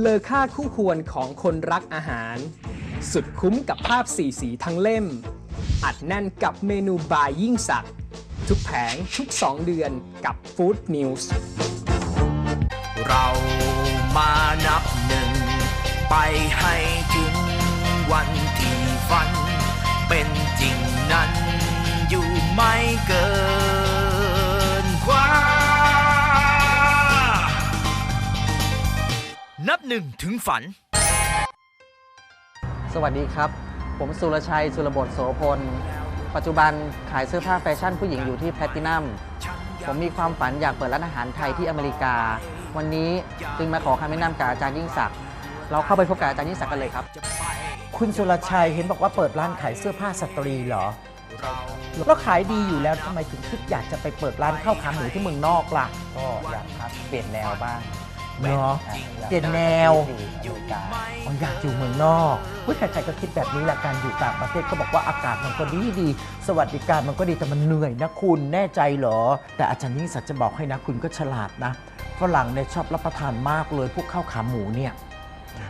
เลอค่าคู่ควรของคนรักอาหาร สุดคุ้มกับภาพสีสีทั้งเล่ม อัดแน่นกับเมนูบายยิ่งสัก ทุกแผงทุก 2 เดือนกับฟู้ดนิวส์เรามานับหนึ่ง ไปให้ถึงวันที่ฝัน หนึ่งถึงฝัน สวัสดีครับ ผมสุรชัย สุรบทโสพล ปัจจุบันขายเสื้อผ้าแฟชั่นผู้หญิงอยู่ที่แพลตินัม ผมมีความฝันอยากเปิดร้านอาหารไทยที่อเมริกา วันนี้จึงมาขอคำแนะนำจากอาจารย์ยิ่งศักดิ์ เราเข้าไปพบกับอาจารย์ยิ่งศักดิ์กันเลยครับ คุณสุรชัยเห็นบอกว่าเปิดร้านขายเสื้อผ้าสตรีเหรอแล้วขายดีอยู่แล้วทำไมถึงคิดอยากจะไปเปิดร้านข้าวขาหมูที่เมืองนอกล่ะ ก็อยากครับเปลี่ยนแนวบ้าง เนาะอะอยากเปลี่ยนแนวที่อเมริกาอ๋ออยากอยู่เมืองนอกเฮ้ยใครๆก็คิดแบบนี้แหละการอยู่ต่างประเทศก็บอกว่าอากาศมันก็ดีดี สวัสดิการมันก็ดีแต่มันเหนื่อยนะคุณแน่ใจเหรอ แต่อาจารย์ยิ่งศักดิ์จะบอกให้นะคุณก็ฉลาดนะฝรั่งเนี่ยชอบรับประทานมากเลยพวกข้าวขาหมูเนี่ย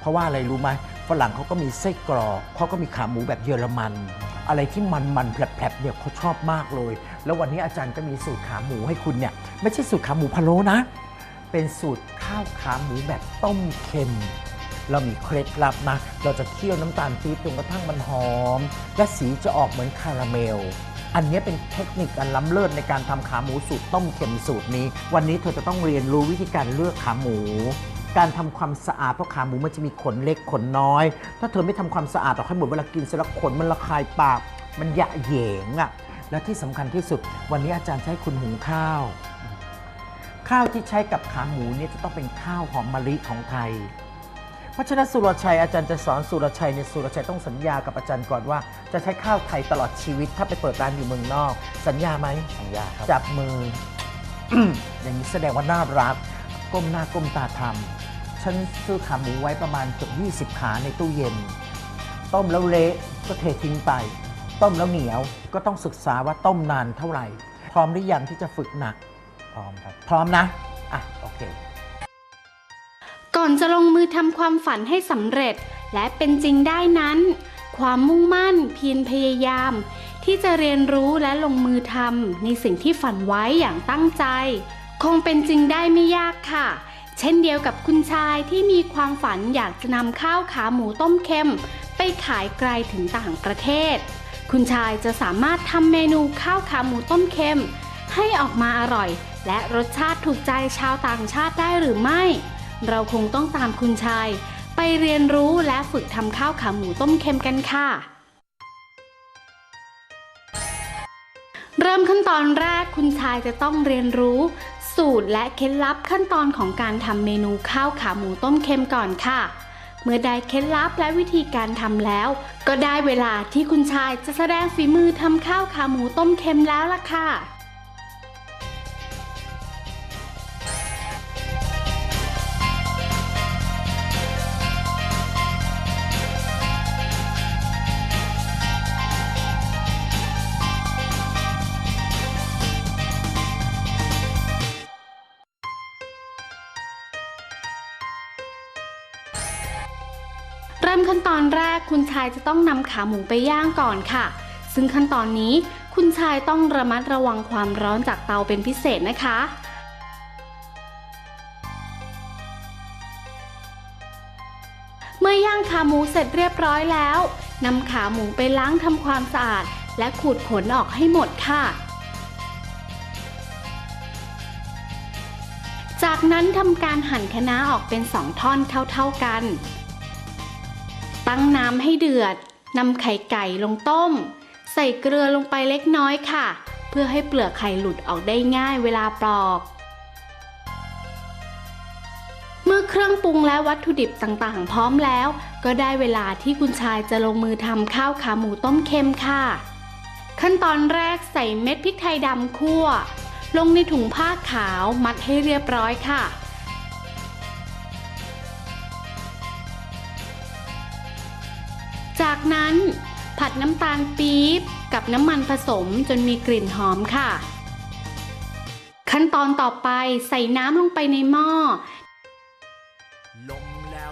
เพราะว่าอะไรรู้ไหมฝรั่งเขาก็มีไส้กรอกเขาก็มีขาหมูแบบเยอรมัน อะไรที่มันมันๆแผลบๆเนี่ยเขาชอบมากเลย แล้ววันนี้อาจารย์ก็มีสูตรขาหมูให้คุณเนี่ย ไม่ใช่สูตรขาหมูพะโล้นะ เป็นสูตรข้าวขาหมูแบบต้มเค็ม เรามีเคล็ดลับนะ เราจะเคี่ยวน้ำตาลปี๊บจนกระทั่งมันหอม และสีจะออกเหมือนคาราเมล อันนี้เป็นเทคนิคอันล้ำเลิศในการทำขาหมูสูตรต้มเค็มสูตรนี้ วันนี้เธอจะต้องเรียนรู้วิธีการเลือกขาหมู การทำความสะอาดเพราะขาหมูมันจะมีขนเล็กขนน้อย ถ้าเธอไม่ทำความสะอาดออกให้หมดเวลากินเสร็จแล้วขนมันระคายปาก มันหยะแหยงอะ่ะและที่สำคัญที่สุด วันนี้อาจารย์ให้คุณหุงข้าว ข้าวที่ใช้กับขาหมูเนี่ยจะต้องเป็นข้าวหอมมะลิของไทย เพราะฉะนั้นสุรชัยอาจารย์จะสอนสุรชัยเนี่ยสุรชัยต้องสัญญากับอาจารย์ก่อนว่า จะใช้ข้าวไทยตลอดชีวิต ถ้าไปเปิดร้านอยู่เมืองนอก สัญญาไหมสัญญาครับ จับมือ อย่างนี้แสดงว่าน่ารัก ก้มหน้าก้มตาทำฉันซื้อขาหมูไว้ประมาณเกือบ20 ขาในตู้เย็น ต้มแล้วเละก็เททิ้งไป ต้มแล้วเหนียวก็ต้องศึกษาว่าต้มนานเท่าไหร่ พร้อมหรือยังที่จะฝึกหนัก พร้อมครับ พร้อมนะ อะ โอเค ก่อนจะลงมือทำความฝันให้สำเร็จและเป็นจริงได้นั้น ความมุ่งมั่นเพียรพยายาม ที่จะเรียนรู้และลงมือทำในสิ่งที่ฝันไว้อย่างตั้งใจ คงเป็นจริงได้ไม่ยากค่ะ เช่นเดียวกับคุณชายที่มีความฝันอยากจะนำข้าวขาหมูต้มเค็ม ไปขายไกลถึงต่างประเทศ คุณชายจะสามารถทำเมนูข้าวขาหมูต้มเค็ม ให้ออกมาอร่อย และรสชาติถูกใจชาวต่างชาติได้หรือไม่ เราคงต้องตามคุณชาย ไปเรียนรู้และฝึกทำข้าวขาหมูต้มเค็มกันค่ะ เริ่มขั้นตอนแรกคุณชายจะต้องเรียนรู้ สูตรและเคล็ดลับขั้นตอนของการทำเมนูข้าวขาหมูต้มเค็มก่อนค่ะเมื่อได้เคล็ดลับและวิธีการทำแล้ว ก็ได้เวลาที่คุณชายจะแสดงฝีมือทำข้าวขาหมูต้มเค็มแล้วล่ะค่ะ ริ่มขั้นตอนแรกคุณชายจะต้องนำขาหมูไปย่างก่อนค่ะ ซึ่งขั้นตอนนี้คุณชายต้องระมัดระวังความร้อนจากเตาเป็นพิเศษนะคะ เมื่อย่างขาหมูเสร็จเรียบร้อยแล้วนำขาหมูไปล้างทำความสะอาด และขูดขนออกให้หมดค่ะ จากนั้นทำการหั่นคะน้าออกเป็นสองท่อนเท่าๆกัน ตั้งน้ำให้เดือดนำไข่ไก่ลงต้ม ใส่เกลือลงไปเล็กน้อยค่ะ เพื่อให้เปลือกไข่หลุดออกได้ง่ายเวลาปลอก เมื่อเครื่องปรุงและวัตถุดิบต่างๆ พร้อมแล้ว ก็ได้เวลาที่คุณชายจะลงมือทำข้าวขาหมูต้มเค็มค่ะ ขั้นตอนแรกใส่เม็ดพริกไทยดำคั่ว ลงในถุงผ้าขาวมัดให้เรียบร้อยค่ะ จากนั้นผัดน้ำตาลปี๊บกับน้ำมันผสมจนมีกลิ่นหอมค่ะ ขั้นตอนต่อไปใส่น้ำลงไปในหม้อ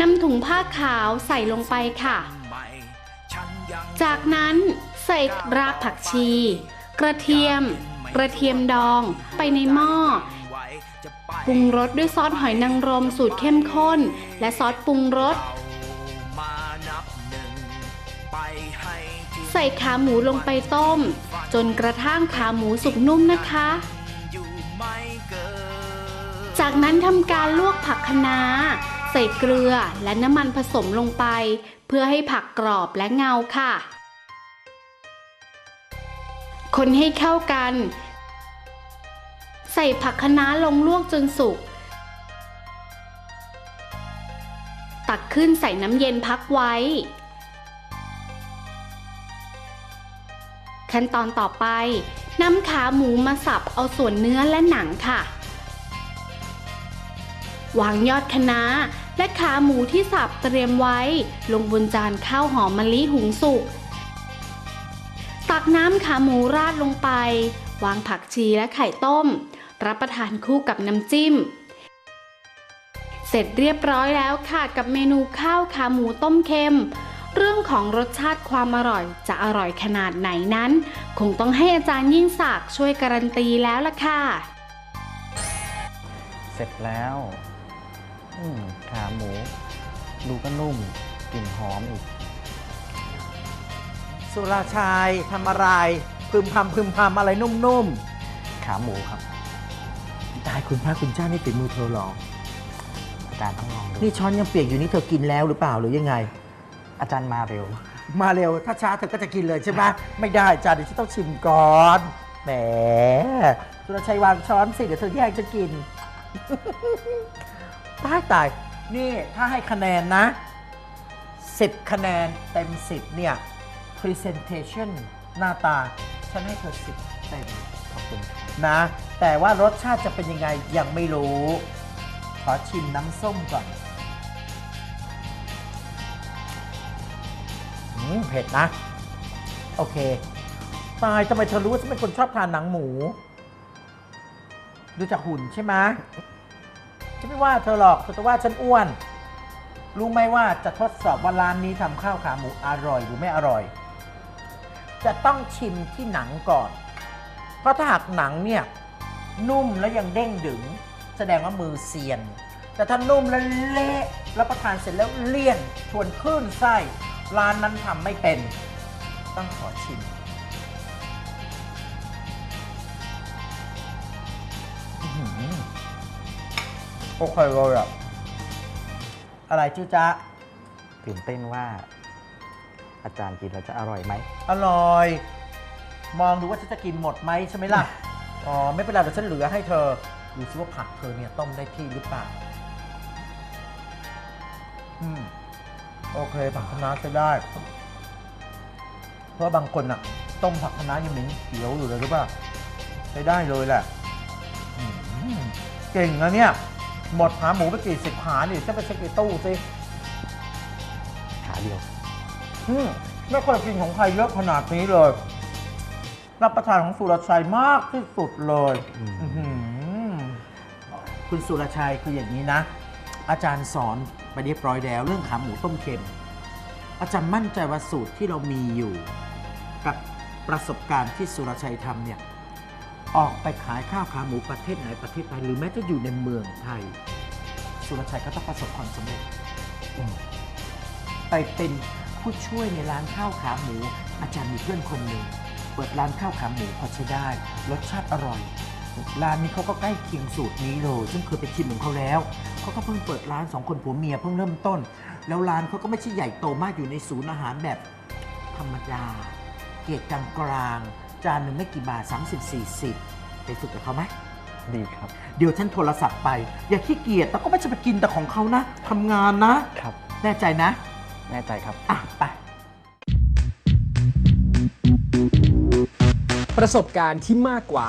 นำถุงผ้าขาวใส่ลงไปค่ะ จากนั้นใส่รากผักชี กระเทียม กระเทียมดองไปในหม้อปรุงรสด้วยซอสหอยนางรมสูตรเข้มข้น และซอสปรุงรส ใส่ขาหมูลงไปต้ม จนกระทั่งขาหมูสุกนุ่มนะคะ จากนั้นทำการลวกผักคะน้า ใส่เกลือและน้ำมันผสมลงไป เพื่อให้ผักกรอบและเงาค่ะ คนให้เข้ากัน ใส่ผักคะน้าลงลวกจนสุกตักขึ้นใส่น้ำเย็นพักไว้ ขั้นตอนต่อไปนำขาหมูมาสับเอาส่วนเนื้อและหนังค่ะ วางยอดคะน้าและขาหมูที่สับเตรียมไว้ ลงบนจานข้าวหอมมะลิหุงสุก ตักน้ำขาหมูราดลงไป วางผักชีและไข่ต้ม รับประทานคู่กับน้ำจิ้ม เสร็จเรียบร้อยแล้วค่ะกับเมนูข้าวขาหมูต้มเค็ม เรื่องของรสชาติความอร่อยจะอร่อยขนาดไหนนั้น คงต้องให้อาจารย์ยิ่งศักดิ์ช่วยการันตีแล้วล่ะค่ะ เสร็จแล้วอืมขาหมู ดูก็นุ่มกลิ่นหอมอีก สุราชัยทำอะไร พึมพำพึมพำอะไรนุ่มขาหมูครับ ๆตายคุณพระคุณเจ้านี่ฝีมือเธอเหรออาจารย์ต้องลองดู นี่ช้อนยังเปียกอยู่นี่เธอกินแล้วหรือเปล่าหรือยังไง อาจารย์มาเร็ว มาเร็วถ้าช้าเธอก็จะกินเลยใช่ไหมไม่ได้จ้าเดี๋ยวฉันต้องชิมก่อนแหมสุรชัยวางช้อนสิเดี๋ยวเธอแย่งจะกินตายตายนี่ถ้าให้คะแนนนะ 10 คะแนนเต็ม 10 เนี่ย presentation หน้าตา ฉันให้เธอ 10 เต็มขอบคุณนะ แต่ว่ารสชาติจะเป็นยังไงยังไม่รู้ ขอชิมน้ำส้มก่อน เผ็ดนะ โอเค ตายทำไมเธอรู้ว่าฉันเป็นคนชอบทานหนังหมู ดูจากหุ่นใช่ไหมฉันไม่ว่าเธอหรอกเธอจะว่าฉันอ้วน รู้ไหมว่าจะทดสอบว่าร้านนี้ทำข้าวขาหมูอร่อยหรือไม่อร่อย จะต้องชิมที่หนังก่อน เพราะถ้าหากหนังเนี่ยนุ่มแล้วยังเด้งดึง แสดงว่ามือเซียน แต่ถ้านุ่มแล้วเละแล้วประทานเสร็จแล้วเลี่ยนชวนคลื่นไส้ ร้านนั้นทำไม่เป็น ต้องขอชิมอื้อหือโอเคเลยอะอะไรจูจ๊ะ ตื่นเต้นว่า อาจารย์กินแล้วจะอร่อยไหม อร่อย มองดูว่าฉันจะกินหมดไหมใช่ไหมล่ะ อ๋อ ไม่เป็นไรเดี๋ยวฉันเหลือให้เธอ ดูซิว่าผักเธอเนี่ยต้มได้ที่หรือเปล่า อืม โอเคผักคะน้าใช้ได้ เพราะบางคนอะต้มผักคะน้ายังเหม็นเขียวอยู่เลยหรือเปล่าใช้ได้เลยแหละอืมเก่งนะเนี่ย หมดขาหมูไปกี่สิบขานี่ฉันไปเช็คในตู้สิขาเดียวอืมไม่เคยกินของใครเยอะขนาดนี้เลย รับประทานของสุรชัยมากที่สุดเลยอืมอื้อหือคุณสุรชัยคืออย่างนี้นะ อาจารย์สอน ไปเรียบร้อยแล้ว เรื่องขาหมูต้มเค็ม อาจารย์มั่นใจว่าสูตรที่เรามีอยู่ กับประสบการณ์ที่สุรชัยทำเนี่ยออกไปขายข้าวขาหมูประเทศไหนประเทศใดหรือแม้จะอยู่ในเมืองไทย สุรชัยก็ต้องประสบความสำเร็จไปเป็นผู้ช่วยในร้านข้าวขาหมู อาจารย์มีเพื่อนคนหนึ่งเปิดร้านข้าวขาหมูพอใช้ได้ รสชาติอร่อย ร้านนี้เขาก็ใกล้เคียงสูตรนี้เลยซึ่งเคยไปชิมของเขาแล้วเขาก็เพิ่งเปิดร้านสองคนผัวเมียเพิ่งเริ่มต้น แล้วร้านเขาก็ไม่ใช่ใหญ่โตมากอยู่ในศูนย์อาหารแบบธรรมดา เกียรติกลางกลางๆจานหนึ่งไม่กี่บาท 30-40 ไปฝึกกับเขาไหมดีครับ เดี๋ยวฉันโทรศัพท์ไป อย่าขี้เกียจแต่ก็ไม่ใช่ไปกินแต่ของเขานะทำงานนะครับ แน่ใจนะ แน่ใจครับอะไปประสบการณ์ที่มากกว่า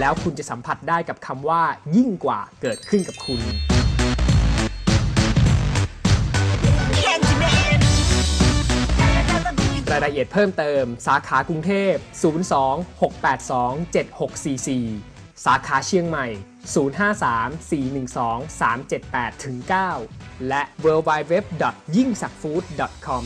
แล้วคุณจะสัมผัสได้กับคำว่า ยิ่งกว่าเกิดขึ้นกับคุณ รายละเอียดเพิ่มเติม สาขากรุงเทพ 02-682-7644 สาขาเชียงใหม่ 053-412-378-9 และ w w w y i n g s a k f o o d c o m